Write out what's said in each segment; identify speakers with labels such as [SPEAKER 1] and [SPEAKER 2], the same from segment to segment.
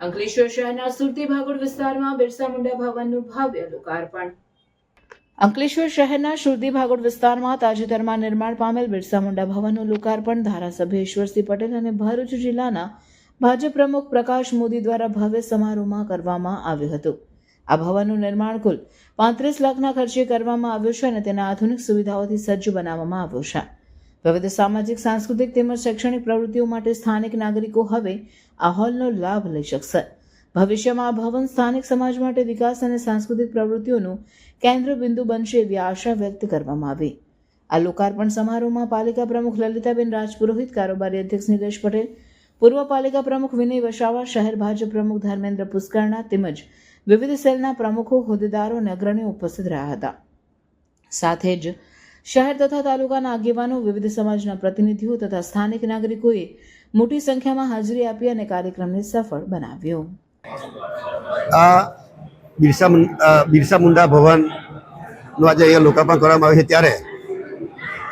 [SPEAKER 1] અંકલેશ્વર શહેરના સુરતી ભાગોળ વિસ્તારમાં બિરસા મુંડા ભવનનું ભવ્ય લોકાર્પણ. અંકલેશ્વર શહેરના સુરતી ભાગોળ વિસ્તારમાં તાજેતરમાં નિર્માણ પામેલ બિરસા મુંડા ભવનનું લોકાર્પણ ધારાસભ્ય ઈશ્વરસિંહ પટેલ અને ભરૂચ જિલ્લાના ભાજપ પ્રમુખ પ્રકાશ મોદી દ્વારા ભવ્ય સમારોહમાં કરવામાં આવ્યું હતું. આ ભવનનું નિર્માણ કુલ પાંત્રીસ લાખના ખર્ચે કરવામાં આવ્યું છે અને તેના આધુનિક સુવિધાઓથી સજ્જ બનાવવામાં આવ્યું છે. વિવિધ સામાજિક, સાંસ્કૃતિક તેમજ શૈક્ષણિક પ્રવૃત્તિઓ માટે સ્થાનિક નાગરિકો હવે આ હોલનો લાભ લઈ શકશે. ભવિષ્યમાં આ ભવન સ્થાનિક સમાજ માટે વિકાસ અને સાંસ્કૃતિક પ્રવૃત્તિઓનું કેન્દ્ર બિંદુ બનશે એવી આશા વ્યક્ત કરવામાં આવી. આ લોકાર્પણ સમારોહમાં પાલિકા પ્રમુખ લલિતાબેન રાજપુરોહિત, કારોબારી અધ્યક્ષ નિલેશ પટેલ, પૂર્વ પાલિકા પ્રમુખ વિનય વસાવા, શહેર ભાજપ પ્રમુખ ધર્મેન્દ્ર પુષ્કરણા તેમજ વિવિધ સેલના પ્રમુખો, હોદ્દેદારો અને અગ્રણીઓ ઉપસ્થિત રહ્યા હતા. સાથે જ શહેર તથા તાલુકાના આગેવાનો, વિવિધ સમાજના પ્રતિનિધિઓ તથા સ્થાનિક નાગરિકોએ મોટી સંખ્યામાં હાજરી આપી અને કાર્યક્રમને સફળ બનાવ્યો.
[SPEAKER 2] આ બિરસા બિરસા મુંડા ભવનનું આજે અહીંયા લોકાર્પણ કરવામાં આવે છે ત્યારે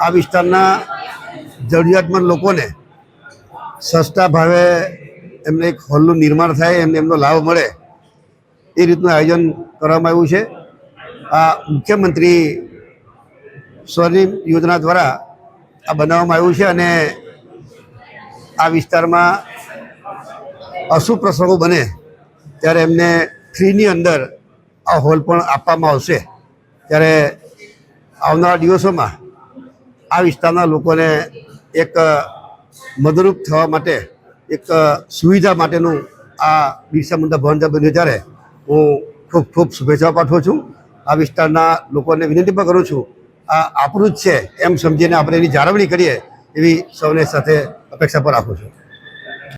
[SPEAKER 2] આ વિસ્તારના જરૂરિયાતમંદ લોકોને સસ્તા ભાવે એમને એક હોલનું નિર્માણ થાય, એમને એમનો લાભ મળે એ રીતનું આયોજન કરવામાં આવ્યું છે. આ મુખ્યમંત્રી સ્વનિમ યોજના દ્વારા આ બનાવવામાં આવ્યું છે અને આ વિસ્તારમાં અશુભ પ્રસંગો બને ત્યારે એમને ફ્રીની અંદર આ હોલ પણ આપવામાં આવશે. ત્યારે આવનારા દિવસોમાં આ વિસ્તારના લોકોને એક મદરૂપ થવા માટે એક સુવિધા માટેનું આ બિરસા મુંડા ભવન બન્યું ત્યારે હું ખૂબ ખૂબ શુભેચ્છા પાઠવું છું. આ વિસ્તારના લોકોને વિનંતી પણ કરું છું આપણું જ છે એમ સમજીને આપણે એની જાળવણી કરીએ એવી સૌને સાથે અપેક્ષા પર રાખું છું.